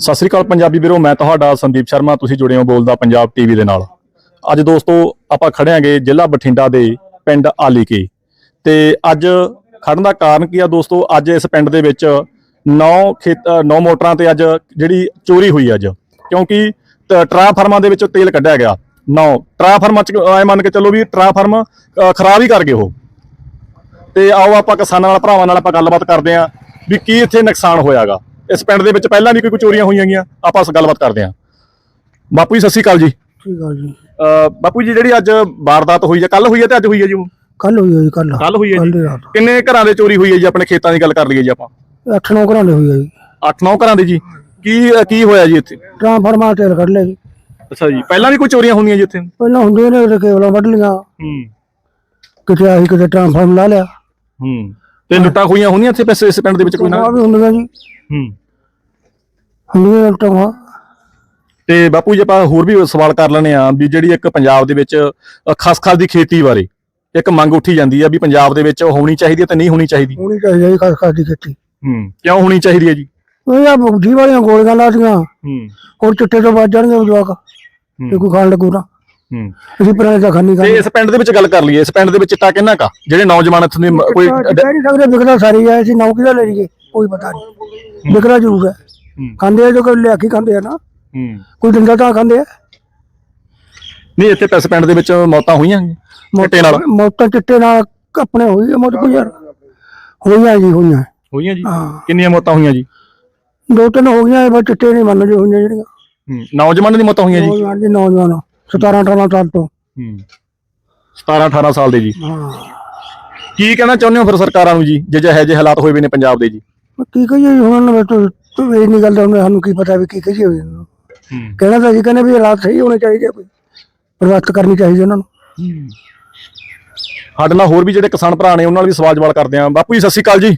ਸਤਿ ਸ੍ਰੀ ਅਕਾਲ ਪੰਜਾਬੀ ਵੀਰੋ ਮੈਂ ਤੁਹਾਡਾ ਸੰਦੀਪ ਸ਼ਰਮਾ ਤੁਸੀਂ ਜੁੜੇ ਹੋ ਬੋਲਦਾ ਪੰਜਾਬ ਟੀਵੀ ਦੇ ਨਾਲ। ਅੱਜ ਦੋਸਤੋ ਆਪਾਂ ਖੜੇ ਆਂਗੇ ਜ਼ਿਲ੍ਹਾ ਬਠਿੰਡਾ ਦੇ ਪਿੰਡ ਆਲੀਕੇ। ਤੇ ਅੱਜ ਖੜਨ ਦਾ ਕਾਰਨ ਕੀ ਆ ਦੋਸਤੋ ਅੱਜ ਇਸ ਪਿੰਡ ਦੇ ਵਿੱਚ 9 ਖੇਤ 9 ਮੋਟਰਾਂ ਤੇ ਅੱਜ ਜਿਹੜੀ ਚੋਰੀ ਹੋਈ ਅੱਜ। ਕਿਉਂਕਿ ਟ- ਟਰਾਂਸਫਾਰਮਾਂ ਦੇ ਵਿੱਚੋਂ ਤੇਲ ਕੱਢਿਆ ਗਿਆ। 9 ਟਰਾਂਸਫਾਰਮਾਂ ਚ ਐ ਮੰਨ ਕੇ ਚੱਲੋ ਵੀ ਟਰਾਂਸਫਾਰਮ ਅ, ਖਰਾਬ ਹੀ ਕਰ ਗਏ ਉਹ। ਤੇ ਆਓ ਆਪਾਂ ਕਿਸਾਨਾਂ ਨਾਲ ਭਰਾਵਾਂ ਨਾਲ ਆਪਾਂ ਗੱਲਬਾਤ ਕਰਦੇ ਆਂ ਵੀ ਕੀ ਇੱਥੇ ਨੁਕਸਾਨ ਹੋਇਆਗਾ। ਇਸ ਪਿੰਡ ਦੇ ਵਿੱਚ ਪਹਿਲਾਂ ਵੀ ਕੋਈ ਚੋਰੀਆਂ ਹੋਈਆਂ ਗੀਆਂ ਆਪਾਂ ਉਸ ਗੱਲਬਾਤ ਕਰਦੇ ਆਂ ਬਾਪੂ ਜੀ ਸਤਿ ਸ਼੍ਰੀ ਅਕਾਲ ਜੀ। ਠੀਕ ਆ ਜੀ। ਅ, ਬਾਪੂ ਜੀ ਜਿਹੜੀ ਅੱਜ ਵਾਰਦਾਤ ਹੋਈ ਹੈ ਕੱਲ ਹੋਈ ਹੈ ਤੇ ਅੱਜ ਹੋਈ ਹੈ ਜੀ ਉਹ ਕੱਲ ਹੋਈ ਆ ਜੀ ਕੱਲ ਕੱਲ ਹੋਈ ਹੈ ਜੀ? ਦੀ ਰਾਤ। ਕਿੰਨੇ ਘਰਾਂ ਦੇ ਚੋਰੀ ਹੋਈ ਹੈ ਜੀ? ਆਪਣੇ ਖੇਤਾਂ ਦੀ ਗੱਲ ਕਰ ਲਈਏ ਜੀ ਆਪਾਂ। 8-9 ਘਰਾਂ ਦੇ ਹੋਈ ਆ ਜੀ। 8-9 ਘਰਾਂ ਦੇ ਜੀ? ਕੀ ਅ, ਕੀ ਹੋਇਆ ਜੀ ਇੱਥੇ? ਟ੍ਰਾਂਸਫਾਰਮਰ ਤੇਲ ਕੱਢ ਲਿਆ ਜੀ। ਅੱਛਾ ਜੀ ਪਹਿਲਾਂ ਵੀ ਕੋਈ ਚੋਰੀਆਂ ਹੋਣੀਆਂ ਜੀ ਇੱਥੇ? ਪਹਿਲਾਂ ਹੁੰਦੇ ਨੇ ਉਹਦੇ ਕੇਬਲਾਂ ਵੱਢ ਲੀਆਂ ਹੂੰ। ਕਿਤੇ ਆਹੀ ਕਿਤੇ ਟ੍ਰਾਂਸਫਾਰਮਰ ਲਾ ਲਿਆ। ਹੂੰ। ਤੇ ਲੁੱਟਾਂ ਹੋਈਆਂ ਹੋਣੀਆਂ ਇੱਥੇ ਪੈਸੇ ਇਸ ਪਿੰਡ ਦੇ ਵਿੱਚ ਕੋਈ ਨਾ? ਆ ਵੀ ਹੁੰਦੀਆਂ ਜੀ। ਹੂੰ। ਹੁੰਦੀਆਂ ਟਾਂ ਤੇ ਬਾਪੂ ਜੀ ਆਪਾਂ ਹੋਰ ਵੀ ਸਵਾਲ ਕਰ ਲੈਣੇ ਆ ਵੀ ਜਿਹੜੀ ਇੱਕ ਪੰਜਾਬ ਦੇ ਵਿੱਚ ਖਸਖਸ ਦੀ ਖੇਤੀ ਬਾਰੇ ਇੱਕ ਮੰਗ ਉੱਠੀ ਜਾਂਦੀ ਆ ਵੀ ਪੰਜਾਬ ਦੇ ਵਿੱਚ ਹੋਣੀ ਚਾਹੀਦੀ ਹੈ ਤੇ ਨਹੀਂ ਹੋਣੀ ਚਾਹੀਦੀ। ਹੋਣੀ ਚਾਹੀਦੀ ਹੈ ਜੀ ਖਾਸ ਖਾਸ ਦੀ ਖੇਤੀ। ਹੂੰ ਕਿਉਂ ਹੋਣੀ ਚਾਹੀਦੀ ਹੈ ਜੀ? ਉਹ ਆ ਜੀ ਵਾਲੀਆਂ ਗੋਲੀਆਂ ਲਾਤੀਆਂ। ਹੂੰ। ਹੋਰ ਚਿੱਟੇ ਤੋਂ ਵੱਜ ਜਾਣਗੇ ਜਵਾਕ। ਤੇ ਕੋਈ ਖਾਣ ਲੱਗੂ ਨਾ। ਹੂੰ। ਅਸੀਂ ਪੁਰਾਣੇ ਦਾ ਖਾਣੀ ਤੇ ਖਾਣੀ ਇਸ ਪਿੰਡ ਦੇ ਵਿੱਚ ਗੱਲ ਕਰ ਲਈਏ ਇਸ ਪਿੰਡ ਦੇ ਵਿੱਚ ਚਿੱਟਾ ਕਿੰਨਾ ਕਾ ਜਿਹੜੇ ਨੌਜਵਾਨ ਇੱਥੋਂ ਦੇ ਕੋਈ ਕਹਿ ਨਹੀਂ ਸਕਦੇ ਵਿਕਦਾ ਸਾਰੀ ਹੈ ਅਸੀਂ ਨੌਕਰੀ ਦਾ ਲੈ ਲਈਏ ਕੋਈ ਪਤਾ ਨਹੀਂ। ਵਿਕਦਾ ਜ਼ਰੂਰ ਹੂੰ। ਖਾਂਦੇ ਆ ਜੋ ਕੋਈ ਲਿਆ ਕੇ ਖਾਂਦੇ ਆ ਨਾ। ਕੋਈ ਦਿੰਦਾ ਤਾਂ ਖਾਂਦੇ ਆ। ਨਹੀਂ ਇੱਥੇ ਪੈਸ ਪਿੰਡ ਦੇ ਵਿੱਚ ਮੌਤਾਂ ਹੋਈਆਂ ਚਿੱਟੇ ਨਾਲ। ਮੌਤਾਂ ਚਿੱਟੇ ਨਾਲ ਆਪਣੇ ਹੋਈ ਮੌਤ ਕੋਈ ਯਾਰ। ਹੋਈਆਂ ਜੀ ਹੋਈਆਂ। ਹੋਈਆਂ ਜੀ? ਕਿੰਨੀਆਂ ਮੌਤਾਂ ਹੋਈਆਂ ਜੀ? ਦੋ ਤਿੰਨ ਹੋ ਗਈਆਂ ਬਸ ਚਿੱਟੇ ਨਹੀਂ ਮੰਨ ਜੋ ਹੋਈਆਂ ਜਿਹੜੀਆਂ। ਨੌਜਵਾਨਾਂ ਦੀ ਮੌਤਾਂ ਹੋਈਆਂ ਜੀ? ਨੌਜਵਾਨ ਜੀ ਨੌਜਵਾਨ। 17 18 ਸਾਲ ਤੋਂ। ਹੂੰ। 17 18 ਸਾਲ ਦੇ ਜੀ। ਹਾਂ। ਕੀ ਕਹਿਣਾ ਚਾਹੁੰਦੇ ਹੋ ਫਿਰ ਸਰਕਾਰਾਂ ਨੂੰ ਜੀ ਜੇ ਜਿਹੇ ਹਾਲਾਤ ਹੋਏ ਵੀ ਨੇ ਪੰਜਾਬ ਦੇ ਜੀ? ਕੀ ਕਹੀਏ ਹੁਣ ਨਹੀਂ ਗੱਲ ਦਾ ਹੁਣ ਸਾਨੂੰ ਕੀ ਪਤਾ ਵੀ ਕੀ ਕਹੀਏ ਵੀ ਇਹਨੂੰ। ਹੂੰ। ਕਹਿਣਾ ਤਾਂ ਜੀ ਕਹਿੰਦੇ ਵੀ ਹਾਲਾਤ ਸਹੀ ਹੋਣੇ ਚਾਹੀਦੇ ਆ ਕੋਈ ਪ੍ਰਵਰਤ ਕਰਨੀ ਚਾਹੀਦੀ ਉਹਨਾਂ ਨੂੰ। ਸਾਡੇ ਨਾਲ ਹੋਰ ਵੀ ਜਿਹੜੇ ਕਿਸਾਨ ਭਰਾ ਨੇ ਉਹਨਾਂ ਨਾਲ ਵੀ ਸਵਾਲ ਜਵਾਲ ਕਰਦੇ ਆਂ। ਬਾਪੂ ਜੀ ਸਤਿ ਸ਼੍ਰੀ ਅਕਾਲ ਜੀ।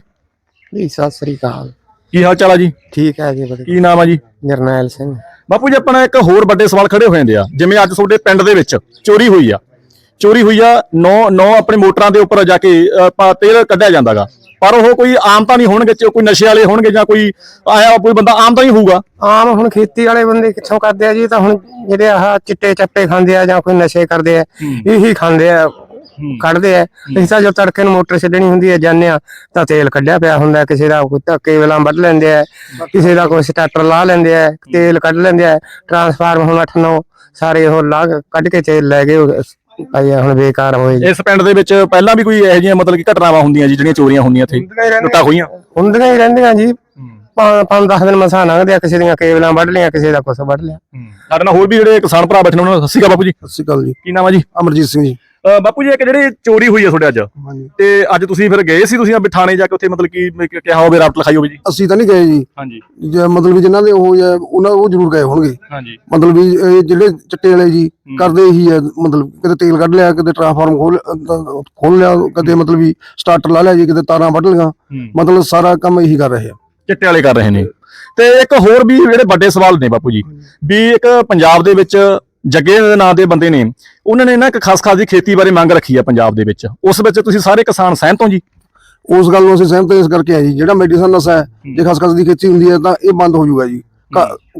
ਜੀ ਸਤਿ ਸ੍ਰੀ ਅਕਾਲ। ਕੀ ਹਾਲ ਚਾਲ ਆ ਜੀ? ਠੀਕ ਹੈ ਜੀ ਵਧੀਆ। ਕੀ ਨਾਮ ਆ ਜੀ? ਜਰਨੈਲ ਸਿੰਘ। ਬਾਪੂ ਜੀ ਆਪਣਾ ਇੱਕ ਹੋਰ ਵੱਡੇ ਸਵਾਲ ਖੜੇ ਹੋ ਜਾਂਦੇ ਆ। ਜਿਵੇਂ ਅੱਜ ਤੁਹਾਡੇ ਪਿੰਡ ਦੇ ਵਿੱਚ ਚੋਰੀ ਹੋਈ ਆ। ਚੋਰੀ ਹੋਈ ਆ ਨੌ ਨੌ ਆਪਣੇ ਮੋਟਰਾਂ ਦੇ ਉੱਪਰ ਜਾ ਕੇ ਅ, ਪਾ- ਤੇਲ ਕੱਢਿਆ ਜਾਂਦਾਗਾ। ਪਰ ਉਹ ਕੋਈ ਆਮ ਤਾਂ ਨਹੀਂ ਹੋਣਗੇ ਚ- ਕੋਈ ਨਸ਼ੇ ਵਾਲੇ ਹੋਣਗੇ ਜਾਂ ਕੋਈ ਆਇਆ ਕੋਈ ਬੰਦਾ ਆਮ ਤਾਂ ਹੀ ਹੋਊਗਾ। ਆਮ ਹੁਣ ਖੇਤੀ ਵਾਲੇ ਬੰਦੇ ਕਿੱਥੋਂ ਕਰਦੇ ਆ ਜੀ? ਤਾਂ ਹੁਣ ਜਿਹੜੇ ਆਹ ਚਿੱਟੇ ਚੱਪੇ ਖਾਂਦੇ ਆ ਜਾਂ ਕੋਈ ਨਸ਼ੇ ਕਰਦੇ ਆ ਇਹੀ ਖਾਂਦੇ ਆ ਕੱਢਦੇ ਆ। ਅਸੀਂ ਤਾਂ ਜੋ ਤੜਕੇ ਨੂੰ ਮੋਟਰ ਛੱਡਣੀ ਹੁੰਦੀ ਹੈ ਜਾਂਦੇ ਆ ਤਾਂ ਤੇਲ ਕੱਢਿਆ ਪਿਆ ਹੁੰਦਾ ਕਿਸੇ ਦਾ ਕੋਈ ਧੱਕੇ ਵੇਲਾਂ ਵੱਢ ਲੈਂਦੇ ਆ ਕਿਸੇ ਦਾ ਕੋਈ ਸਟਾਰਟਰ ਲਾ ਲੈਂਦੇ ਆ ਤੇਲ ਕੱਢ ਲੈਂਦੇ ਆ ਟਰਾਂਸਫਾਰਮ ਹੁਣ 8 9 ਸਾਰੇ ਉਹ ਲਾ ਕੱਢ ਕੇ ਤੇਲ ਲੈ ਗਏ ਉਹ ਆਏ ਆ ਹੁਣ ਬੇਕਾਰ ਹੋਏ ਜੀ। ਇਸ ਪਿੰਡ ਦੇ ਵਿੱਚ ਪਹਿਲਾਂ ਵੀ ਕੋਈ ਇਹੋ ਜਿਹੀਆਂ ਮਤਲਬ ਕਿ ਘਟਨਾਵਾਂ ਹੁੰਦੀਆਂ ਜੀ ਜਿਹੜੀਆਂ ਚੋਰੀਆਂ ਹੁੰਦੀਆਂ ਇੱਥੇ ਲੁੱਟਾਂ ਹੋਈਆਂ ਹੁੰਦੀਆਂ ਹੀ ਰਹਿੰਦੀਆਂ ਜੀ। ਪੰਜ ਪੰਜ 10 ਦਿਨ ਮਸਾਂ ਲੰਘਦੇ ਆ ਕਿਸੇ ਦੀਆਂ ਕੇਬਲਾਂ ਵੱਢ ਲਿਆ ਕਿਸੇ ਦਾ ਕੁਛ ਵੱਢ ਲਿਆ। ਸਾਡੇ ਨਾਲ ਹੋਰ ਵੀ ਜਿਹੜੇ ਕਿਸਾਨ ਭਰਾ ਬੈਠੇ ਨੇ ਉਹਨਾਂ ਨੂੰ ਸਤਿ ਸ਼੍ਰੀ ਅਕਾਲ ਬਾਪੂ ਜੀ। ਸਤਿ ਸ਼੍ਰੀ ਅਕਾਲ ਜੀ। ਕੀ ਨਾਮ ਆ ਜੀ? ਅਮਰਜੀਤ ਸਿੰਘ ਜੀ। ਬਾਪੂ ਜੀ ਇੱਕ ਜਿਹੜੀ ਚੋਰੀ ਹੋਈ ਹੈ ਤੁਹਾਡੇ ਅੱਜ ਹਾਂਜੀ। ਤੇ ਅੱਜ ਤੁਸੀਂ ਫਿਰ ਗਏ ਸੀ ਤੁਸੀਂ ਥਾਣੇ ਜਾ ਕੇ ਉੱਥੇ ਮਤਲਬ ਕੀ ਕਿਹਾ ਹੋਵੇ ਰਾਪਟ ਲਿਖਾਈ ਹੋਵੇ ਜੀ? ਅਸੀਂ ਤਾਂ ਨਹੀਂ ਗਏ ਜੀ। ਹਾਂਜੀ। ਜੇ ਮਤਲਬ ਵੀ ਜਿਨ੍ਹਾਂ ਦੇ ਉਹ ਹੈ ਉਹਨਾਂ ਉਹ ਜ਼ਰੂਰ ਗਏ ਹੋਣਗੇ। ਹਾਂਜੀ। ਮਤਲਬ ਵੀ ਇਹ ਜਿਹੜੇ ਚਿੱਟੇ ਵਾਲੇ ਜੀ ਕਰਦੇ ਇਹੀ ਹੈ ਮਤਲਬ ਕਿਤੇ ਤੇਲ ਕੱਢ ਲਿਆ ਕਿਤੇ ਟ੍ਰਾਂਸਫਾਰਮ ਖੋਲ ਖੋਲ ਲਿਆ ਕਦੇ ਮਤਲਬ ਵੀ ਸਟਾਰਟਰ ਲਾ ਲਿਆ ਜੀ ਕਿਤੇ ਤਾਰਾਂ ਵੱਢ ਲਈਆਂ। ਮਤਲਬ ਸਾਰਾ ਕੰਮ ਇਹੀ ਕਰ ਰਹੇ ਆ। ਚਿੱਟੇ ਵਾਲੇ ਕਰ ਰਹੇ ਨੇ। ਤੇ ਇੱਕ ਹੋਰ ਵੀ ਜਿਹੜੇ ਵੱਡੇ ਸਵਾਲ ਨੇ ਬਾਪੂ ਜੀ ਵੀ ਇੱਕ ਪੰਜਾਬ ਦੇ ਵਿੱਚ ਜੱਗੇ ਦੇ ਨਾਂ ਦੇ ਬੰਦੇ ਨੇ ਉਹਨਾਂ ਨੇ ਨਾ ਇੱਕ ਖਾਸ ਖਾਸ ਦੀ ਖੇਤੀ ਬਾਰੇ ਮੰਗ ਰੱਖੀ ਆ ਪੰਜਾਬ ਦੇ ਵਿੱਚ। ਉਸ ਵਿੱਚ ਤੁਸੀਂ ਸਾਰੇ ਕਿਸਾਨ ਸਹਿਮਤ ਹੋ ਜੀ? ਉਸ ਗੱਲ ਨੂੰ ਅਸੀਂ ਸਹਿਮਤ ਇਸ ਕਰਕੇ ਆ ਜੀ। ਜਿਹੜਾ ਮੈਡੀਸਨ ਨਸ਼ਾ ਹੈ ਜੇ ਖਸਖਸ ਦੀ ਖੇਤੀ ਹੁੰਦੀ ਹੈ ਤਾਂ ਇਹ ਬੰਦ ਹੋ ਜਾਊਗਾ ਜੀ।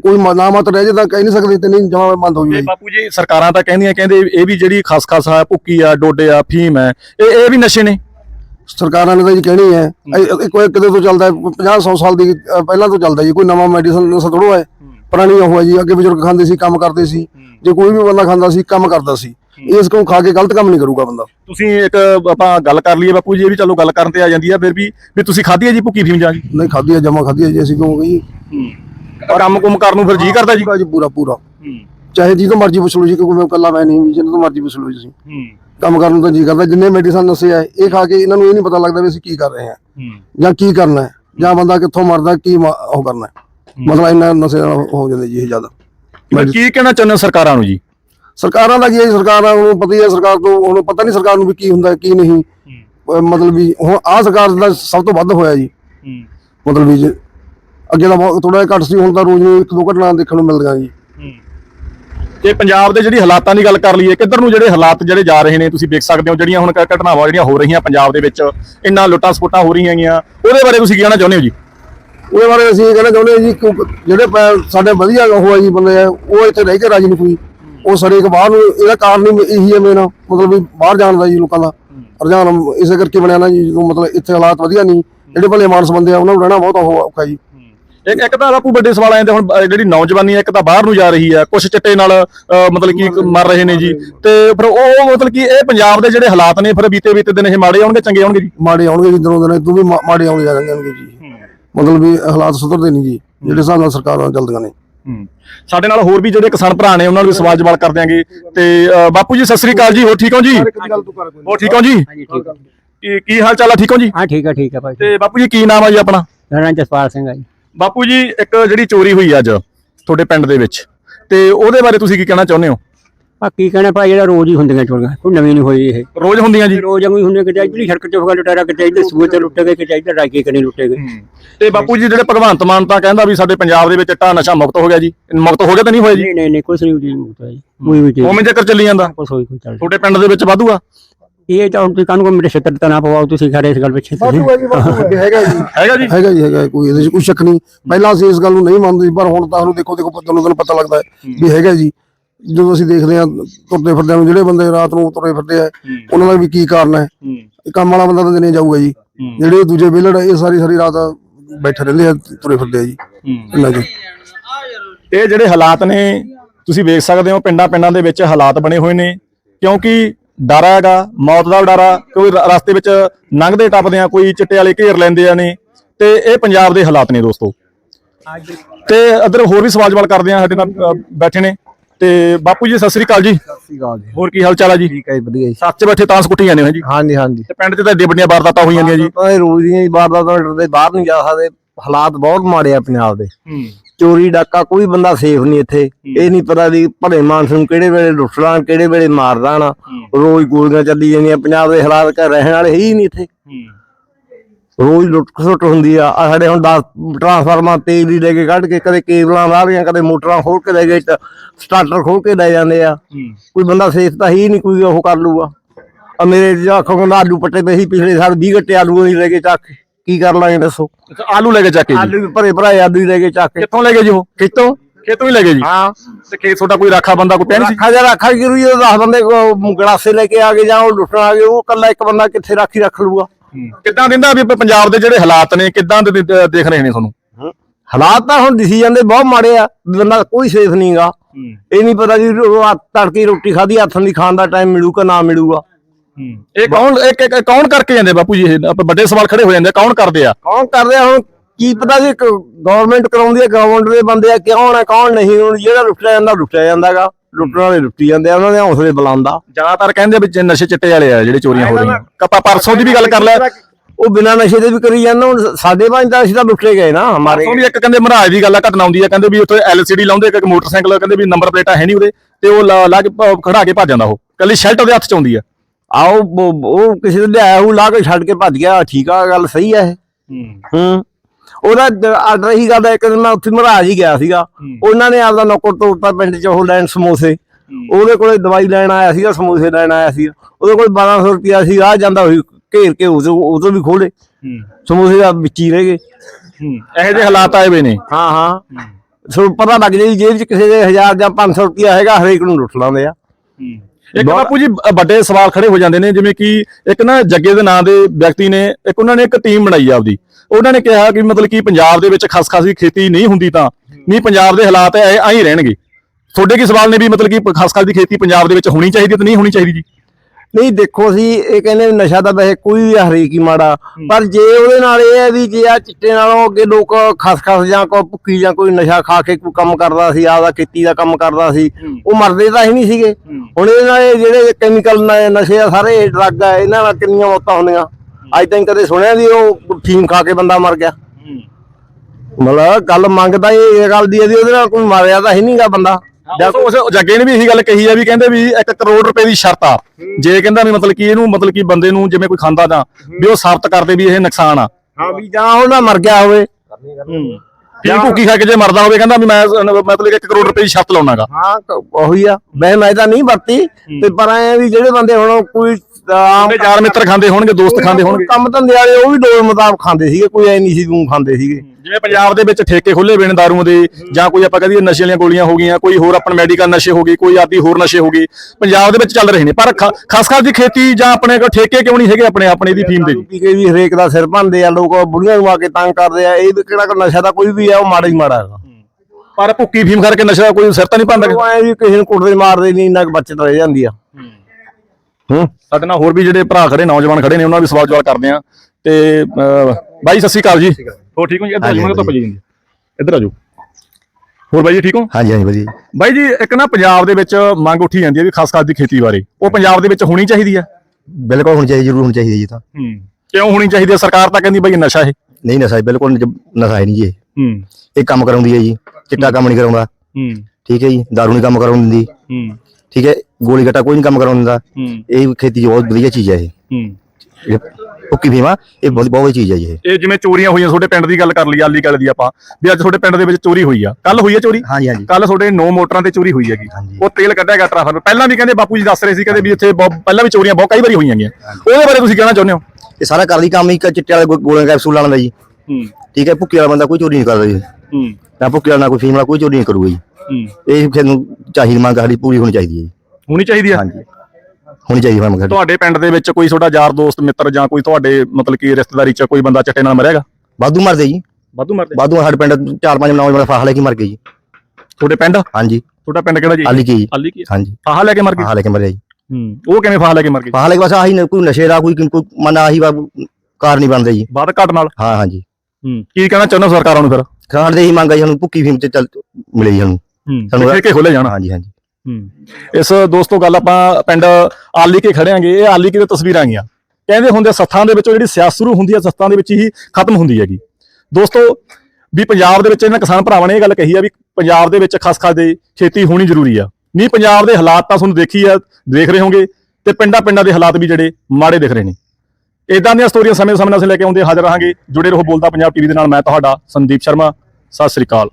ਕੋਈ ਮ- ਨਾ ਮਤ ਰਹਿ ਜੇ ਤਾਂ ਕਹਿ ਨਹੀਂ ਸਕਦੇ ਤੇ ਨਹੀਂ ਜਮਾ ਬੰਦ ਹੋ ਤੇ ਜਾਊਗਾ ਜੀ। ਬਾਪੂ ਜੀ ਸਰਕਾਰਾਂ ਤਾਂ ਕਹਿੰਦੀਆਂ ਕਹਿੰਦੇ ਇਹ ਵੀ ਜਿਹੜੀ ਖਾਸ ਖਾਸ ਆ ਭੁੱਕੀ ਆ ਡੋਡੇ ਆ ਫੀਮ ਹੈ ਇਹ ਇਹ ਵੀ ਨਸ਼ੇ ਨੇ। ਸਰਕਾਰਾਂ ਨੇ ਤਾਂ ਜੀ ਕਹਿਣੀ ਹੈ ਇਹ- ਕੋਈ ਕਿਤੇ ਤੋਂ ਚੱਲਦਾ ਹੈ 50 100 ਸਾਲ ਦੀ ਪਹਿਲਾਂ ਤੋਂ ਚੱਲਦਾ ਜੀ। ਕੋਈ ਨਵਾਂ ਮੈਡੀਸਨ ਨਸ਼ਾ ਥੋੜੋ ਹੈ। ਪੁਰਾਣੀ ਉਹ ਹੈ ਜੀ ਅੱਗੇ ਬਜ਼ੁਰਗ ਖਾਂਦੇ ਸੀ ਕੰਮ ਕਰਦੇ ਸੀ। ਜੇ ਕੋਈ ਵੀ ਬੰਦਾ ਖਾਂਦਾ ਸੀ ਕੰਮ ਕਰਦਾ ਸੀ। ਇਸ ਨੂੰ ਖਾ ਕੇ ਗਲਤ ਕੰਮ ਨਹੀਂ ਕਰੂਗਾ ਬੰਦਾ। ਤੁਸੀਂ ਇੱਕ ਆਪਾਂ ਗੱਲ ਕਰ ਲਈਏ ਬਾਪੂ ਜੀ ਇਹ ਵੀ ਚਲੋ ਗੱਲ ਕਰਨ ਤੇ ਆ ਜਾਂਦੀ ਆ ਫਿਰ ਵੀ ਵੀ ਤੁਸੀਂ ਖਾਧੀ ਹੈ ਜੀ ਭੁੱਕੀ ਫੀਮ ਜਾਂ ਜੀ? ਨਹੀਂ ਖਾਧੀ ਹੈ ਜਮਾ ਖਾਧੀ ਹੈ ਜੀ ਅਸੀਂ ਕਿਉਂ ਕਹੀ ਕੰਮ ਕੁਮ ਕਰਨ ਨੂੰ ਫਿਰ ਜੀ ਕਰਦਾ ਜੀ? ਜੀ ਪੂਰਾ ਪੂਰਾ। ਚਾਹੇ ਜੀ ਤੋਂ ਮਰਜ਼ੀ ਪੁੱਛ ਲਓ ਜੀ ਕਿਉਂਕਿ ਮੈਂ ਇਕੱਲਾ ਮੈਂ ਨਹੀਂ ਵੀ ਤੋਂ ਮਰਜ਼ੀ ਪੁੱਛ ਲਓ ਜੀ ਤੁਸੀਂ। ਕੰਮ ਕਰਨ ਨੂੰ ਤਾਂ ਜੀ ਕਰਦਾ ਜਿੰਨੇ ਮੈਡੀਸਨ ਨਸ਼ੇ ਆ ਇਹ ਖਾ ਕੇ ਇਹਨਾਂ ਨੂੰ ਇਹ ਨਹੀਂ ਪਤਾ ਲੱਗਦਾ ਵੀ ਅਸੀਂ ਕੀ ਕਰ ਰਹੇ ਹਾਂ। ਜਾਂ ਕੀ ਕਰਨਾ ਹੈ ਜਾਂ ਬੰਦਾ ਕਿੱਥੋਂ ਮਰਦਾ ਕੀ ਉਹ ਕਰਨਾ ਹੈ। ਮਤਲਬ ਇੰਨਾ ਨਸ਼ੇ ਨਾਲ ਹੋ ਜਾਂਦੇ ਜੀ ਇਹ ਜ਼ਿਆਦਾ। ਫਿਰ ਕੀ ਕਹਿਣਾ ਚਾਹੁੰਦੇ ਹੋ ਸਰਕਾਰਾਂ ਨੂੰ ਜੀ? ਸਰਕਾਰਾਂ ਦਾ ਕੀ ਹੈ ਜੀ, ਸਰਕਾਰਾਂ ਨੂੰ ਪਤਾ ਹੀ ਹੈ ਸਰਕਾਰ ਤੋਂ ਹੁਣ ਪਤਾ ਨਹੀਂ ਸਰਕਾਰ ਨੂੰ ਵੀ ਕੀ ਹੁੰਦਾ ਕੀ ਨਹੀਂ। ਅਹ ਮਤਲਬ ਵੀ ਹੁਣ ਆਹ ਸਰਕਾਰ ਦਾ ਸਭ ਤੋਂ ਵੱਧ ਹੋਇਆ ਜੀ। ਮਤਲਬ ਵੀ ਜੇ ਅੱਗੇ ਤਾਂ ਬਹੁਤ ਥੋੜਾ ਜਿਹਾ ਘੱਟ ਸੀ ਹੁਣ ਤਾਂ ਰੋਜ਼ ਨੂੰ ਇੱਕ ਦੋ ਘਟਨਾ ਦੇਖਣ ਨੂੰ ਮਿਲਦੀਆਂ ਜੀ। ਤੇ ਪੰਜਾਬ ਦੇ ਜਿਹੜੀ ਹਾਲਾਤਾਂ ਦੀ ਗੱਲ ਕਰ ਲਈਏ ਕਿੱਧਰ ਨੂੰ ਜਿਹੜੇ ਹਾਲਾਤ ਜਿਹੜੇ ਜਾ ਰਹੇ ਨੇ ਤੁਸੀਂ ਦੇਖ ਸਕਦੇ ਹੋ ਜਿਹੜੀਆਂ ਹੁਣ ਘਟਨਾਵਾਂ ਜਿਹੜੀਆਂ ਹੋ ਰਹੀਆਂ ਪੰਜਾਬ ਦੇ ਵਿੱਚ ਇੰਨਾ ਲੁੱਟਾਂ ਸਪੋਟਾਂ ਹੋ ਰਹੀਆਂ ਹੈਗੀਆਂ ਉਹਦੇ ਬਾਰੇ ਤੁਸੀਂ ਕੀ ਕਹਿਣਾ ਚਾਹੁੰਦੇ ਹੋ ਜੀ? ਉਹਦੇ ਬਾਰੇ ਅਸੀਂ ਇਹ ਕਹਿਣਾ ਚਾਹੁੰਦੇ ਹਾਂ ਜੀ ਕਿ ਜਿਹੜੇ ਪੈ- ਸਾਡੇ ਵਧੀਆ ਉਹ ਆ ਜੀ ਬੰਦੇ ਆ ਉਹ ਇੱਥੇ ਰਹਿ ਕੇ ਰਾਜੀ ਨਹੀਂ ਕੋਈ। ਉਹ ਸਾਰੇ ਇੱਕ ਬਾਹਰ ਨੂੰ ਇਹਦਾ ਕਾਰਨ ਹੀ ਇਹੀ ਹੈ ਮੇਨ ਮਤਲਬ ਵੀ ਬਾਹਰ ਜਾਣ ਦਾ ਜੀ ਲੋਕਾਂ ਦਾ। ਰੁਝਾਨ ਇਸੇ ਕਰਕੇ ਬਣਿਆ ਨਾ ਜੀ ਜਦੋਂ ਮਤਲਬ ਇੱਥੇ ਹਾਲਾਤ ਵਧੀਆ ਨਹੀਂ ਜਿਹੜੇ ਭਲੇ ਮਾਨਸ ਬੰਦੇ ਆ ਉਹਨਾਂ ਨੂੰ ਰਹਿਣਾ ਬਹੁਤ ਔਖਾ ਔਖਾ ਜੀ। ਇੱਕ ਇੱਕ ਤਾਂ ਬਾਪੂ ਵੱਡੇ ਸਵਾਲ ਆਏ ਤੇ ਹੁਣ ਅਹ, ਜਿਹੜੀ ਨੌਜਵਾਨੀ ਹੈ ਇੱਕ ਤਾਂ ਬਾਹਰ ਨੂੰ ਜਾ ਰਹੀ ਹੈ ਕੁਝ ਚਿੱਟੇ ਨਾਲ ਅਹ, ਮਤਲਬ ਕਿ ਮਰ ਰਹੇ ਨੇ ਜੀ। ਤੇ ਫਿਰ ਉਹ ਮਤਲਬ ਕਿ ਇਹ ਪੰਜਾਬ ਦੇ ਜਿਹੜੇ ਹਾਲਾਤ ਨੇ ਫਿਰ ਬੀਤੇ ਬੀਤੇ ਦਿਨ ਇਹ ਮਾੜੇ ਆਉਣਗੇ ਚੰਗੇ ਆਉਣਗੇ ਜੀ? ਮਾੜੇ ਆਉਣਗੇ ਜੀ ਦਿਨੋਂ ਦਿਨ ਇਦੋਂ ਵੀ ਮਾ- ਮਾੜੇ ਆਉਣੇ ਜਾਣਗੇ ਜੀ। ਮਤਲਬ ਵੀ ਹਾਲਾਤ ਸੁਧਰਦੇ ਨਹੀਂ ਜੀ ਜਿਹੜੇ ਹਿਸਾਬ ਨਾਲ ਸਰਕਾਰਾਂ ਚੱਲਦੀਆਂ ਨੇ। ਸਾਡੇ ਨਾਲ ਹੋਰ ਵੀ ਜਿਹੜੇ ਕਿਸਾਨ ਭਰਾ ਨੇ ਉਹਨਾਂ ਨੂੰ ਵੀ ਸਵਾਲ ਜਵਾਬ ਕਰ ਦਿਆਂਗੇ ਤੇ ਬਾਪੂ ਜੀ ਸਤਿ ਸ੍ਰੀ ਅਕਾਲ ਜੀ ਹੋਰ ਠੀਕ ਹੋ ਜੀ? ਹੋਰ ਠੀਕ ਹੋ ਜੀ? ਹੈ। ਕੀ ਕੀ ਹਾਲ ਚਾਲ ਆ? ਠੀਕ ਹੋ ਜੀ? ਹਾਂ ਠੀਕ ਹੈ ਠੀਕ ਹੈ ਭਾਈ। ਤੇ ਬਾਪੂ ਜੀ ਕੀ ਨਾਮ ਆ ਜੀ ਆਪਣਾ? ਮੇਰਾ ਨਾਮ ਜਸਪਾਲ ਸਿੰਘ ਹੈ ਜੀ। ਬਾਪੂ ਜੀ ਇੱਕ ਜਿਹੜੀ ਚੋਰੀ ਹੋਈ ਅੱਜ ਤੁਹਾਡੇ ਪਿੰਡ ਦੇ ਵਿੱਚ ਤੇ ਉਹਦੇ ਬਾਰੇ ਤੁਸੀਂ ਕੀ ਕਹਿਣਾ ਚਾਹੁੰਦੇ ਹੋ? ਆ ਕੀ ਕਹਿਣਾ ਭਾਈ ਜਿਹੜਾ ਰੋਜ਼ ਹੀ ਹੁੰਦੀਆਂ ਚੋਰੀਆਂ ਕੋਈ ਨਵੀਂ ਨਹੀਂ ਹੋਈ ਇਹ। ਰੋਜ਼ ਹੁੰਦੀਆਂ ਜੀ? ਰੋਜ਼ ਵਾਂਗੂ ਹੀ ਹੁੰਦੀਆਂ ਕਿਤੇ ਇੱਧਰਲੀ ਸੜਕ ਤੇ ਹੋਗਾ ਲੁਟੇਰਾ ਕਿਤੇ ਇੱਧਰ ਸੂਏ ਤੇ ਲੁੱਟੇ ਗਏ ਕਿਤੇ ਇੱਧਰ ਰਾਜੇ ਕਨੇ ਲੁੱਟੇ ਗਏ। ਤੇ ਬਾਪੂ ਜੀ ਜਿਹੜੇ ਭਗਵੰਤ ਮਾਨ ਤਾਂ ਕਹਿੰਦਾ ਵੀ ਸਾਡੇ ਪੰਜਾਬ ਦੇ ਵਿੱਚ ਚਿੱਟਾ ਨਸ਼ਾ ਮੁਕਤ ਹੋ ਗਿਆ ਜੀ। ਮੁਕਤ ਹੋ ਗਿਆ ਤਾਂ ਨਹੀਂ ਹੋਇਆ ਜੀ? ਨਹੀਂ ਨਹੀਂ ਨਹੀਂ ਕੁਛ ਨਹੀਂ ਜੀ ਮੁਕਤ ਜੀ। ਕੋਈ ਵੀ ਚੀਜ਼। ਉਵੇਂ ਜੇਕਰ ਚੱਲੀ ਜਾਂਦਾ। ਕੁਛ ਹੋਈ ਕੋਈ ਚੱਲ ਤੁਹਾਡੇ ਪਿੰਡ ਦੇ ਵਿੱਚ ਵਾਧੂਗਾ ਇਹ ਤਾਂ ਹੁਣ ਤੁਸੀਂ ਕਾਨੂੰ ਮੇਰੇ ਛੱਤਰ ਤਾਂ ਨਾ ਪਵਾਓ ਤੁਸੀਂ ਖੜੇ ਇਸ ਗੱਲ ਪਿੱਛੇ ਤੁਸੀਂ ਹੈਗਾ ਜੀ। ਹੈਗਾ ਜੀ? ਹੈਗਾ ਜੀ ਹੈਗਾ ਕੋਈ ਇਹਦੇ 'ਚ ਕੋਈ ਸ਼ੱਕ ਨਹੀਂ। ਪਹਿਲਾਂ ਅਸੀਂ ਇਸ ਗੱਲ ਨੂੰ ਨਹੀਂ ਮੰਨਦੇ ਸੀ, ਪਰ ਹੁਣ ਤਾਂ ਸਾਨੂੰ ਦੇਖੋ ਦੇਖੋ ਤੁਹਾਨੂੰ ਤੁਹਾਨੂੰ ਪਤਾ ਲੱਗਦਾ ਹੈ ਵੀ ਹੈਗਾ ਜੀ। ਜਦੋਂ ਅਸੀਂ ਦੇਖਦੇ ਹਾਂ ਤੁਰਦੇ ਫਿਰਦੇ ਨੂੰ ਜਿਹੜੇ ਬੰਦੇ ਰਾਤ ਨੂੰ ਤੁਰੇ ਫਿਰਦੇ ਆ ਉਹਨਾਂ ਦਾ ਵੀ ਕੀ ਕਾਰਨ ਹੈ? ਇਹ ਕੰਮ ਵਾਲਾ ਬੰਦਾ ਤਾਂ ਦਿਨੇ ਜਾਊਗਾ ਜੀ। ਜਿਹੜੇ ਦੂਜੇ ਵਿਹਲੜ ਇਹ ਸਾਰੀ ਸਾਰੀ ਰਾਤ ਬੈਠੇ ਰਹਿੰਦੇ ਆ ਤੁਰੇ ਫਿਰਦੇ ਆ ਜੀ। ਇਹਨਾਂ ਜੀ ਇਹ ਜਿਹੜੇ ਹਾਲਾਤ ਨੇ ਤੁਸੀਂ ਵੇਖ ਸਕਦੇ ਹੋ ਪਿੰਡਾਂ ਪਿੰਡਾਂ ਦੇ ਵਿੱਚ ਹਾਲਾਤ ਬਣੇ ਹੋਏ ਨੇ। ਕਿਉਂਕਿ ਡਰ ਹੈਗਾ ਮੌਤ ਦਾ ਡਰ ਆ ਕੋਈ ਰ- ਰਸਤੇ ਵਿੱਚ ਲੰਘਦੇ ਟੱਪਦੇ ਆ ਕੋਈ ਚਿੱਟੇ ਵਾਲੇ ਘੇਰ ਲੈਂਦੇ ਆ ਨੇ। ਤੇ ਇਹ ਪੰਜਾਬ ਦੇ ਹਾਲਾਤ ਨੇ ਦੋਸਤੋ। ਤੇ ਅਦਰ ਹੋਰ ਵੀ ਸਵਾਲ ਜਵਾਬ ਕਰਦੇ ਆ ਸਾਡੇ ਨਾਲ ਬੈਠੇ ਨੇ। ਤੇ ਬਾਪੂ ਜੀ ਸਤਿ ਸ੍ਰੀ ਅਕਾਲ ਜੀ। ਸ੍ਰੀ ਅਕਾਲ ਜੀ। ਹੋਰ ਕੀ ਹਾਲ ਚਾਲ ਆ ਜੀ? ਠੀਕ ਹੈ ਵਧੀਆ ਜੀ। ਸੱਚ ਬੈਠੇ ਤਾਂ ਸਕੁੱਟੀ ਜਾਂਦੇ ਹੋ ਜੀ ਹਾਂਜੀ ਹਾਂਜੀ। ਤੇ ਪਿੰਡ 'ਚ ਤਾਂ ਵੱਡੀਆਂ ਵਾਰਦਾਤਾਂ ਹੋਈ ਜਾਂਦੀਆਂ ਜੀ। ਤਾਂ ਇਹ ਰੋਜ਼ ਦੀਆਂ ਹੀ ਵਾਰਦਾਤਾਂ ਡਰਦੇ ਬਾਹਰ ਨਹੀਂ ਜਾ ਸਕਦੇ। ਹਾਲਾਤ ਬਹੁਤ ਮਾੜੇ ਆ ਪੰਜਾਬ ਦੇ। ਚੋਰੀ ਡਾਕਾ ਕੋਈ ਬੰਦਾ ਸੇਫ ਨਹੀਂ ਇੱਥੇ। ਇਹ ਨਹੀਂ ਪਤਾ ਵੀ ਭਲੇ ਮਾਨਸ ਨੂੰ ਕਿਹੜੇ ਵੇਲੇ ਲੁੱਟ ਲੈਣ ਕਿਹੜੇ ਵੇਲੇ ਮਾਰ ਦੇਣ ਰੋਜ਼ ਗੋਲੀਆਂ ਚੱਲੀ ਜਾਂਦੀਆਂ ਪੰਜਾਬ ਦੇ ਹਾਲਾਤ ਘਰ ਰਹਿਣ ਵਾਲੇ ਹੈ ਹੀ ਨਹੀਂ ਇੱਥੇ। ਰੋਜ਼ ਲੁੱਟ ਖਸੁੱਟ ਹੁੰਦੀ ਆ। ਆਹ ਸਾਡੇ ਹੁਣ 10 ਟਰਾਂਸਫਾਰਮਰ ਤੇਲ ਹੀ ਲੈ ਕੇ ਕੱਢ ਕੇ ਕਦੇ ਕੇਬਲਾਂ ਲਾ ਰਹੀਆਂ ਕਦੇ ਮੋਟਰਾਂ ਖੋਲ ਕੇ ਲੈ ਗਏ ਸਟਾਰਟਰ ਖੋਲ ਕੇ ਲੈ ਜਾਂਦੇ ਆ। ਕੋਈ ਬੰਦਾ ਸੇਫ ਤਾਂ ਹੀ ਨਹੀਂ ਕੋਈ ਉਹ ਕਰ ਲੂਗਾ। ਆ ਮੇਰੇ ਅੱਖੋਂ ਨਾਲ ਆਲੂ ਪੱਟੇ ਪਏ ਸੀ ਪਿਛਲੇ ਸਾਲ 20 ਗੱਟੇ ਆਲੂ ਹੀ ਲੈ ਕੇ ਚੱਕ ਕੇ। ਕੀ ਕਰ ਲਾਂਗੇ ਦੱਸੋ? ਆਲੂ ਲੈ ਕੇ ਚੱਕ ਕੇ ਜੀ। ਆਲੂ ਵੀ ਭਰੇ ਭਰਾਏ ਆਲੂ ਹੀ ਲੈ ਕੇ ਚੱਕ ਕੇ। ਕਿੱਥੋਂ ਲੈ ਗਏ ਜੀ ਉਹ? ਕਿਤੋਂ ਖੇਤੋਂ ਹੀ ਲੈ ਗਏ ਜੀ। ਹਾਂ। ਤੇ ਖੇਤ ਤੁਹਾਡਾ ਕੋਈ ਰਾਖਾ ਬੰਦਾ ਕੋਈ ਪਿਆ ਨਹੀਂ ਸੀ? ਰੱਖਾ ਜਾ ਰੱਖਾ ਗਿਰੂ ਜਦੋਂ 10 ਬੰਦੇ ਕੋ ਗਲਾਸੇ ਲੈ ਕੇ ਆ ਗਏ ਜਾਂ ਉਹ ਲੁੱਟਣ ਆ ਗਏ ਉਹ ਕੱਲਾ ਇੱਕ ਬੰਦਾ ਕਿੱਥੇ ਰਾਖੀ ਰੱਖ ਲੂਗਾ ਕਿੱਦਾਂ ਦਿੰਦਾ ਵੀ ਆਪਾਂ ਪੰਜਾਬ ਦੇ ਜਿਹੜੇ ਹਾਲਾਤ ਨੇ ਕਿੱਦਾਂ ਦੇ ਦੇ- ਦੇਖ ਰਹੇ ਨੇ ਤੁਹਾਨੂੰ? ਹਾਲਾਤ ਤਾਂ ਹੁਣ ਦਿਸੀ ਜਾਂਦੇ ਬਹੁਤ ਮਾੜੇ ਆ। ਵੀ ਬੰਦਾ ਕੋਈ ਸੇਫ ਨਹੀਂਗਾ ਇਹ ਨਹੀਂ ਪਤਾ ਜੀ ਆ ਤੜਕੇ ਰੋਟੀ ਖਾਧੀ ਹੱਥਾਂ ਦੀ ਖਾਣ ਦਾ ਟਾਈਮ ਮਿਲੂਗਾ ਨਾ ਮਿਲੂਗਾ। ਇਹ ਕੌਣ ਇੱਕ ਇੱਕ ਕੌਣ ਕਰਕੇ ਜਾਂਦੇ ਬਾਪੂ ਜੀ ਇਹ? ਆਪਾਂ ਵੱਡੇ ਸਵਾਲ ਖੜੇ ਹੋ ਜਾਂਦੇ ਆ, ਕੌਣ ਕਰਦੇ ਆ? ਕੌਣ ਕਰਦੇ ਆ ਹੁਣ? ਕੀ ਪਤਾ ਜੀ ਗਵਰਨਮੈਂਟ ਕਰਾਉਂਦੀ ਹੈ ਗਵਰਨਮੈਂਟ ਦੇ ਬੰਦੇ ਆ ਕੌਣ ਹੈ ਕੌਣ ਨਹੀਂ ਹੁਣ ਜਿਹੜਾ ਲੁੱਟਿਆ ਜਾਂਦਾ ਲੁੱਟਿਆ ਜਾਂਦਾਗਾ। ਲੁੱਟਣ ਵਾਲੇ ਲੁੱਟੀ ਜਾਂਦੇ ਆ ਉਹਨਾਂ ਦੇ ਹੌਸਲੇ ਬੁਲੰਦਾ ਜ਼ਿਆਦਾਤਰ ਕਹਿੰਦੇ ਵੀ ਨਸ਼ੇ ਚਿੱਟੇ ਵਾਲੇ ਆ ਜਿਹੜੇ ਚੋਰੀਆਂ ਹੋ ਰਹੀਆਂ। ਕੱਪਾ ਪਰਸੋਂ ਦੀ ਵੀ ਗੱਲ ਕਰ ਲਿਆ ਉਹ ਬਿਨਾਂ ਨਸ਼ੇ ਦੇ ਵੀ ਕਰੀ ਜਾਂਦੇ ਹੁਣ ਸਾਡੇ ਪੰਜ ਤਾਂ ਅਸੀਂ ਤਾਂ ਲੁੱਟੇ ਗਏ ਨਾ ਹਮਾਰੇ ਪਰਸੋਂ ਵੀ ਇੱਕ ਕਹਿੰਦੇ ਮਹਾਰਾਜ ਦੀ ਗੱਲ ਆ ਘਟਨਾ ਆਉਂਦੀ ਆ ਕਹਿੰਦੇ ਵੀ ਉੱਥੇ ਐਲਸੀਡੀ ਲਾਉਂਦੇ ਇੱਕ ਮੋਟਰਸਾਈਕਲ ਕਹਿੰਦੇ ਵੀ ਨੰਬਰ ਪਲੇਟਾਂ ਹੈ ਨਹੀਂ ਉਹਦੇ ਤੇ ਉਹ ਲਾ ਲਾ ਕੇ ਖੜਾ ਕੇ ਭੱਜ ਜਾਂਦਾ ਉਹ। ਕੱਲੀ ਸ਼ਰਟ ਉਹਦੇ ਹੱਥ ਚ ਆਉਂਦੀ ਆ। ਆਓ ਉਹ ਉਹ ਕਿਸੇ ਦੇ ਲਿਆਇਆ ਉਹ ਲਾ ਕੇ ਛੱਡ ਕੇ ਭੱਜ ਗਿਆ ਠੀਕ ਆ ਗੱਲ ਸਹੀ ਆ ਇਹ। ਹੂੰ। ਉਹਦਾ ਆਰਡਰ ਹੀ ਗੱਲ ਇੱਕ ਦਿਨ ਮੈਂ ਉੱਥੇ ਮਹਾਰਾਜ ਹੀ ਗਿਆ ਸੀਗਾ। ਉਹਨਾਂ ਨੇ ਆਪਦਾ ਨੌਕਰ ਤੋੜਤਾ ਪਿੰਡ ਚ ਉਹ ਲੈਣ ਸਮੋਸੇ। ਉਹਦੇ ਕੋਲੇ ਦਵਾਈ ਲੈਣ ਆਇਆ ਸੀਗਾ ਸਮੋਸੇ ਲੈਣ ਆਇਆ ਸੀ ਉਹਦੇ ਕੋਲ 1200 ਰੁਪਿਆ ਸੀ ਆ ਜਾਂਦਾ ਹੋਈ ਘੇਰ ਕੇ ਉਹ ਤੋਂ ਵੀ ਖੋਲੇ ਸਮੋਸੇ ਦਾ ਵਿੱਚ ਹੀ ਰਹਿ ਗਏ। ਇਹੋ ਜਿਹੇ ਹਾਲਾਤ ਆਏ ਵੇ ਨੇ। ਹਾਂ ਹਾਂ। ਸੋ ਪਤਾ ਲੱਗ ਜਾਈ ਜੇਬ 'ਚ ਕਿਸੇ ਦੇ 1000 ਜਾਂ 500 ਰੁਪਿਆ ਹੈਗਾ ਹਰੇਕ ਨੂੰ ਲੁੱਟ ਲਾਉਂਦੇ ਆ। ਇੱਕ ਬਾਪੂ ਜੀ ਵੱਡੇ ਸਵਾਲ ਖੜੇ ਹੋ ਜਾਂਦੇ ਨੇ ਜਿਵੇਂ ਕਿ ਇੱਕ ਨਾ ਜੱਗੇ ਦੇ ਨਾਂ ਦੇ ਵਿਅਕਤੀ ਨੇ ਇੱਕ ਉਹਨਾਂ ਨੇ ਇੱਕ ਟੀਮ ਬਣਾਈ ਆਪਦੀ। ਉਹਨਾਂ ਨੇ ਕਿਹਾ ਕਿ ਮਤਲਬ ਕਿ ਪੰਜਾਬ ਦੇ ਵਿੱਚ ਖਸਖਸ ਦੀ ਖੇਤੀ ਨਹੀਂ ਹੁੰਦੀ ਤਾਂ ਨਹੀਂ ਪੰਜਾਬ ਦੇ ਹਾਲਾਤ ਐ ਐਂ ਹੀ ਰਹਿਣਗੇ। ਤੁਹਾਡੇ ਕੀ ਸਵਾਲ ਨੇ ਵੀ ਮਤਲਬ ਕਿ ਖਸਖਸ ਦੀ ਖੇਤੀ ਪੰਜਾਬ ਦੇ ਵਿੱਚ ਹੋਣੀ ਚਾਹੀਦੀ ਤੇ ਨਹੀਂ ਹੋਣੀ ਚਾਹੀਦੀ ਜੀ? ਨਹੀਂ ਦੇਖੋ ਅਸੀਂ ਇਹ ਕਹਿੰਦੇ ਨਸ਼ਾ ਤਾਂ ਵੈਸੇ ਕੋਈ ਵੀ ਹਰੇਕ ਮਾੜਾ। ਪਰ ਜੇ ਉਹਦੇ ਨਾਲ ਇਹ ਹੈ ਵੀ ਜੇ ਆ ਚਿੱਟੇ ਨਾਲੋਂ ਅੱਗੇ ਲੋਕ ਖਸ-ਖਸ ਜਾਂ ਕੋਈ ਭੁੱਕੀ ਜਾਂ ਕੋਈ ਨਸ਼ਾ ਖਾ ਕੇ ਕੋਈ ਕੰਮ ਕਰਦਾ ਸੀ ਆਪਦਾ ਖੇਤੀ ਦਾ ਕੰਮ ਕਰਦਾ ਸੀ ਉਹ ਮਰਦੇ ਤਾਂ ਹੀ ਨਹੀਂ ਸੀਗੇ। ਹੁਣ ਇਹ ਨਾਲ ਇਹ ਜਿਹੜੇ ਕੈਮੀਕਲ ਨਸ਼ੇ ਆ ਸਾਰੇ ਡਰੱਗ ਆ ਇਹਨਾਂ ਨਾਲ ਕਿੰਨੀਆਂ ਮੌਤਾਂ ਹੁੰਦੀਆਂ। ਅੱਜ ਤਾਈਂ ਕਦੇ ਸੁਣਿਆ ਵੀ ਉਹ ਫੀਮ ਖਾ ਕੇ ਬੰਦਾ ਮਰ ਗਿਆ। ਮਤਲਬ ਗੱਲ ਮੰਗਦਾ ਇਹ ਗੱਲ ਦੀ ਉਹਦੇ ਨਾਲ ਕੋਈ ਮਾਰਿਆ ਤਾਂ ਹੀ ਨਹੀਂਗਾ ਬੰਦਾ। ਉਸ ਉਸ ਜੱਗੇ ਨੇ ਵੀ ਇਹੀ ਗੱਲ ਕਹੀ ਆ ਵੀ ਕਹਿੰਦੇ ਵੀ 1 ਕਰੋੜ ਰੁਪਏ ਦੀ ਸ਼ਰਤ ਆ। ਜੇ ਕਹਿੰਦਾ ਵੀ ਮਤਲਬ ਕਿ ਇਹਨੂੰ ਮਤਲਬ ਕਿ ਬੰਦੇ ਨੂੰ ਜਿਵੇਂ ਕੋਈ ਖਾਂਦਾ ਤਾਂ ਵੀ ਉਹ ਸਾਬਤ ਕਰਦੇ ਵੀ ਇਹ ਨੁਕਸਾਨ ਆ। ਹਾਂ ਵੀ ਜਾਂ ਉਹ ਨਾ ਮਰ ਗਿਆ ਹੋਵੇ। ਠੀਕ ਭੁੱਕੀ ਖਾ ਕੇ ਜੇ ਮਰਦਾ ਹੋਵੇ ਕਹਿੰਦਾ ਵੀ ਮੈਂ ਮਤਲਬ ਕਿ 1 ਕਰੋੜ ਰੁਪਏ ਦੀ ਸ਼ਰਤ ਲਾਉਣਾਗਾ। ਹਾਂ ਉਹੀ ਆ। ਮੈਂ ਮੈਂ ਤਾਂ ਨਹੀਂ ਵਰਤੀ ਤੇ ਪਰ ਐ ਵੀ ਜਿਹੜੇ ਬੰਦੇ ਹੁਣ ਕੋਈ ਆਮ ਯਾਰ ਮਿੱਤਰ ਖਾਂਦੇ ਹੋਣਗੇ ਦੋਸਤ ਖਾਂਦੇ ਹੋਣਗੇ। ਕੰਮ ਧੰਦੇ ਵਾਲੇ ਉਹ ਵੀ ਡੋਜ਼ ਮੁਤਾਬਕ ਖਾਂਦੇ ਸੀਗੇ ਕੋਈ ਐ ਨਹੀਂ ਸੀ ਤੂੰ ਖਾਂਦੇ ਸੀਗੇ। ਜਿਵੇਂ ਪੰਜਾਬ ਦੇ ਵਿੱਚ ਠੇਕੇ ਖੁੱਲੇ ਵੇ ਨੇ ਦਾਰੂਆਂ ਦੇ ਜਾਂ ਕੋਈ ਆਪਾਂ ਕਹਦੇ ਨਸ਼ੇ ਵਾਲੀਆਂ ਗੋਲੀਆਂ ਹੋ ਗਈਆਂ ਕੋਈ ਹੋਰ ਆਪਣ ਮੈਡੀਕਲ ਨਸ਼ੇ ਹੋ ਗਏ ਕੋਈ ਆਦੀ ਹੋਰ ਨਸ਼ੇ ਹੋ ਗਏ ਪੰਜਾਬ ਦੇ ਵਿੱਚ ਚੱਲ ਰਹੇ ਨੇ। ਪਰ ਖਾਸ ਖਾਸ ਦੀ ਖੇਤੀ ਜਾਂ ਆਪਣੇ ਕੋਲ ਠੇਕੇ ਕਿਉਂ ਨਹੀਂ ਹੈਗੇ ਆਪਣੇ ਆਪਣੇ ਦੀ ਫੀਮ ਦੇ ਜੀ ਪੀ ਕੇ ਵੀ ਹਰੇਕ ਦਾ ਸਿਰ ਭੰਦੇ ਆ ਲੋਕ ਬੁੜੀਆਂ ਨੂੰ ਆ ਕੇ ਤੰਗ ਕਰਦੇ ਆ ਇਹ ਕਿਹੜਾ ਨਸ਼ਾ ਤਾਂ ਕੋਈ ਵੀ ਆ ਉਹ ਮਾੜਾ ਹੀ ਮਾੜਾ ਹੈਗਾ। ਪਰ ਭੁੱਕੀ ਫੀਮ ਕਰਕੇ ਨਸ਼ਾ ਕੋਈ ਸਿਰ ਤਾਂ ਨਹੀਂ ਉਹ ਐ ਵੀ ਕਿਸੇ ਨੂੰ ਕੁੱਟਦੇ ਮਾਰਦੇ ਨਹੀਂ ਇੰਨਾ ਕੁ ਬਚਤ ਰਹਿ ਜਾਂਦੀ ਆ। ਹੂੰ। ਸਾਡੇ ਨਾਲ ਹੋਰ ਵੀ ਜਿਹੜੇ ਭਰਾ ਖੜੇ ਨੌਜਵਾਨ ਖੜੇ ਨੇ ਉਹਨਾਂ ਵੀ ਸਵਾਲ ਜਵਾਬ ਕਰਦੇ ਆ ਤੇ ਬਾਈ ਸਤਿ ਸ਼੍ਰੀ ਅਕਾਲ ਜੀ। ਹੋਰ ਠੀਕ ਹੋ ਜੀ? ਇੱਧਰ ਆ ਜਾਓ ਮੈਂ ਤਾਂ ਭੱਜੀ ਜਾਂਦੀ ਇੱਧਰ ਆ ਜਾਓ। ਹੋਰ ਬਾਈ ਜੀ ਠੀਕ ਹੋ? ਹਾਂਜੀ ਹਾਂਜੀ ਵਧੀਆ ਬਾਈ ਜੀ ਇੱਕ ਨਾ ਪੰਜਾਬ ਦੇ ਵਿੱਚ ਮੰਗ ਉੱਠੀ ਜਾਂਦੀ ਹੈ ਵੀ ਖਾਸ ਖਾਸ ਦੀ ਖੇਤੀ ਬਾਰੇ। ਉਹ ਪੰਜਾਬ ਦੇ ਵਿੱਚ ਹੋਣੀ ਚਾਹੀਦੀ ਹੈ? ਬਿਲਕੁਲ ਹੋਣੀ ਚਾਹੀਦੀ ਜ਼ਰੂਰ ਹੋਣੀ ਚਾਹੀਦੀ ਜੀ ਤਾਂ। ਹੂੰ। ਕਿਉਂ ਹੋਣੀ ਚਾਹੀਦੀ ਹੈ? ਸਰਕਾਰ ਤਾਂ ਕਹਿੰਦੀ ਬਾਈ ਨਸ਼ਾ ਇਹ। ਨਹੀਂ ਨਸ਼ਾ ਜੀ, ਬਿਲਕੁਲ ਨਸ਼ਾ ਹੈ ਨਹੀਂ ਜੀ ਇਹ। ਹੂੰ। ਇਹ ਕੰਮ ਕਰਾਉਂਦੀ ਹੈ ਜੀ। ਚਿੱਟਾ ਕੰਮ ਨਹੀਂ ਕਰਾਉਂਦਾ। ਹੂੰ। ਠੀਕ ਹੈ ਜੀ। ਦਾਰੂ ਨਹੀਂ ਕੰਮ ਕਰਾਉਣ ਦਿੰਦੀ। ਹੂੰ। ਠੀਕ ਹੈ। ਗੋਲੀ ਗੱਟਾ ਕੋਈ ਨਹੀਂ ਕੰਮ ਕਰਾਉਣ ਦਿੰਦਾ। ਹੂੰ। ਇਹ ਖੇਤੀ 'ਚ ਬਹੁਤ ਵਧੀਆ ਚੀਜ਼ ਹੈ ਇਹ। ਹੂੰ। ਇਹ ਭੁੱਕੀ ਫੀਮਾ ਇਹ ਬਹੁਤ ਬਹੁਤ ਵਧੀਆ ਚੀਜ਼ ਹੈ ਜੀ ਇਹ। ਇਹ ਜਿਵੇਂ ਚੋਰੀਆਂ ਹੋਈਆਂ ਤੁਹਾਡੇ ਪਿੰਡ ਦੀ ਗੱਲ ਕਰ ਲਈ ਆਲੀ ਕਾਲੇ ਦੀ ਆਪਾਂ। ਵੀ ਅੱਜ ਤੁਹਾਡੇ ਪਿੰਡ ਦੇ ਵਿੱਚ ਚੋਰੀ ਹੋਈ ਆ। ਕੱਲ ਹੋਈ ਆ ਚੋਰੀ? ਹਾਂਜੀ ਹਾਂਜੀ। ਕੱਲ ਤੁਹਾਡੇ ਨੌ ਮੋਟਰਾਂ ਤੇ ਚੋਰੀ ਹੋਈ ਹੈਗੀ। ਹਾਂਜੀ। ਉਹ ਤੇਲ ਕੱਢਿਆ ਗਿਆ ਟਰਾਫਰ ਪਹਿਲਾਂ ਵੀ ਕਹਿੰਦੇ ਬਾਪੂ ਜੀ ਦੱਸ ਰਹੇ ਸੀ ਕਹਿੰਦੇ ਵੀ ਇੱਥੇ ਬਹੁਤ- ਪਹਿਲਾਂ ਵੀ ਚੋਰੀਆਂ ਬਹੁਤ ਕਈ ਵਾਰੀ ਹੋਈਆਂ ਗਈਆਂ। ਉਹਦੇ ਬਾਰੇ ਤੁਸੀਂ ਕਹਿਣਾ ਚਾਹੁੰਦੇ ਹੋ? ਇਹ ਸਾਰਾ ਕਰਦੀ ਕੰਮ ਹੀ ਇੱਕ ਚਿੱਟੇ ਵਾਲੇ ਗੋ- ਗੋਲੀਆਂ ਕੈਪਸੂਲ ਲਾਉਂਦਾ ਜੀ। ਹੂੰ। ਠੀਕ ਹੈ ਭੁੱਕੀ ਵਾਲਾ ਬੰਦਾ ਕੋਈ ਚੋਰੀ ਨਹੀਂ ਕਰਦਾ ਜੀ। ਹੂੰ। ਨਾ ਭੁੱਕੀ ਵਾਲਾ ਨਾ ਕੋਈ ਫੀਮ ਵਾਲਾ ਕੋਈ ਚੋਰੀ ਨਹੀਂ ਕਰੂਗਾ ਜੀ। ਹੂੰ। ਇਹ ਸਾਨੂੰ ਚਾਹੀਦੀ ਮੰਗ ਸਾਡੀ ਪੂਰੀ ਹੋਣੀ ਚਾਹੀਦੀ ਹੈ ਜੀ। ਹੋਣੀ ਚਾਹੀਦੀ ਆ ਹਾਂਜੀ। ਹੋਣੀ ਚਾਹੀਦੀ ਮੰਗ ਸਾਡੀ। ਤੁਹਾਡੇ ਪਿੰਡ ਦੇ ਵਿੱਚ ਕੋਈ ਤੁਹਾਡਾ ਯਾਰ ਦੋਸਤ ਮਿੱਤਰ ਜਾਂ ਕੋਈ ਤੁਹਾਡੇ ਮਤਲਬ ਕਿ ਰਿਸ਼ਤੇਦਾਰੀ ਚ ਕੋਈ ਬੰਦਾ ਚੱਟੇ ਨਾਲ ਮਰਿਆਗਾ ਵਾਧੂ ਮਰਦੇ ਜੀ। ਵਾਧੂ ਮਰਦੇ? ਵਾਧੂ ਸਾਡੇ ਪਿੰਡ ਚਾਰ ਪੰਜ ਨੌਜਵਾਨ ਫਾਹਾ ਲੈ ਕੇ ਮਰ ਗਏ ਜੀ। ਤੁਹਾਡੇ ਪਿੰਡ? ਹਾਂਜੀ। ਤੁਹਾਡਾ ਪਿੰਡ ਕਿਹੜਾ ਜੀ? ਆਲੀ ਕੀ ਆਲੀ ਕੀ ਹਾਂਜੀ। ਫਾਹਾ ਲੈ ਕੇ ਮਰ ਗਏ? ਫਾਹਾ ਲੈ ਕੇ ਮਰਿਆ ਜੀ। ਹੂੰ ਉਹ ਕਿਵੇਂ ਫਾਹਾ ਲੈ ਕੇ ਮਰ ਗਏ? ਫਾਹਾ ਲੈ ਕੇ ਬਸ ਆਹੀ ਕੋਈ ਨਸ਼ੇ ਦਾ ਕੋਈ ਕੋਈ ਮਨ ਆਹੀ ਕਾਰ ਨਹੀਂ ਬਣਦੇ ਜੀ। ਬਾਦ ਘਟ ਨਾਲ? ਹਾਂ ਹਾਂਜੀ। ਹੂੰ ਕੀ ਕਹਿਣਾ ਚਾਹੁੰਦੇ ਸਰਕਾਰਾਂ ਨੂੰ ਫਿਰ? ਖਾਣ ਦੇ ਹੀ ਮੰਗਾ ਜੀ ਸਾਨੂੰ ਭੁੱਕੀ ਫੀਮ ਤੇ ਚੱਲ ਮਿਲੇ ਜੀ ਸਾਨੂੰ। ਹੂੰ ਸਾਨੂੰ- ਠੇਕੇ ਖੋਲੇ ਜਾਣ। ਹਾਂਜੀ ਹਾਂਜੀ। ਇਸ ਦੋਸਤੋ ਗੱਲ ਆਪਾਂ ਪਿੰਡ ਆਲੀ ਕੇ ਖੜਿਆਂਗੇ, ਇਹ ਆਲੀ ਕੇ ਦੀ ਤਸਵੀਰਾਂ ਗੀਆਂ ਕਹਿੰਦੇ ਹੁੰਦੇ ਸੱਥਾਂ ਦੇ ਵਿੱਚੋਂ ਜਿਹੜੀ ਸਿਆਸਤ ਸ਼ੁਰੂ ਹੁੰਦੀ ਹੈ ਸੱਥਾਂ ਦੇ ਵਿੱਚ ਹੀ ਖਤਮ ਹੁੰਦੀ ਹੈਗੀ। ਦੋਸਤੋ, ਵੀ ਪੰਜਾਬ ਦੇ ਵਿੱਚ ਇਹਨਾਂ ਕਿਸਾਨ ਭਰਾਵਾਂ ਨੇ ਇਹ ਗੱਲ ਕਹੀ ਆ ਵੀ ਪੰਜਾਬ ਦੇ ਵਿੱਚ ਖਾਸ ਖਾਸ ਦੇ ਖੇਤੀ ਹੋਣੀ ਜ਼ਰੂਰੀ ਆ। ਨਹੀਂ, ਪੰਜਾਬ ਦੇ ਹਾਲਾਤ ਤਾਂ ਤੁਹਾਨੂੰ ਦੇਖੀ ਆ, ਦੇਖ ਰਹੇ ਹੋਗੇ, ਤੇ ਪਿੰਡਾਂ ਪਿੰਡਾਂ ਦੇ ਹਾਲਾਤ ਵੀ ਜਿਹੜੇ ਮਾੜੇ ਦਿਖ ਰਹੇ ਨੇ। ਇਦਾਂ ਦੀਆਂ ਸਟੋਰੀਆਂ ਸਮੇਂ ਸਮੇਂ ਨਾਲ ਅਸੀਂ ਲੈ ਕੇ ਆਉਂਦੇ ਹਾਜ਼ਰ ਰਹਾਂਗੇ। ਜੁੜੇ ਰਹੋ ਬੋਲਦਾ ਪੰਜਾਬ ਟੀਵੀ ਦੇ ਨਾਲ, ਮੈਂ ਤੁਹਾਡਾ ਸੰਦੀਪ ਸ਼ਰਮਾ, ਸਤਿ ਸ੍ਰੀ ਅਕਾਲ।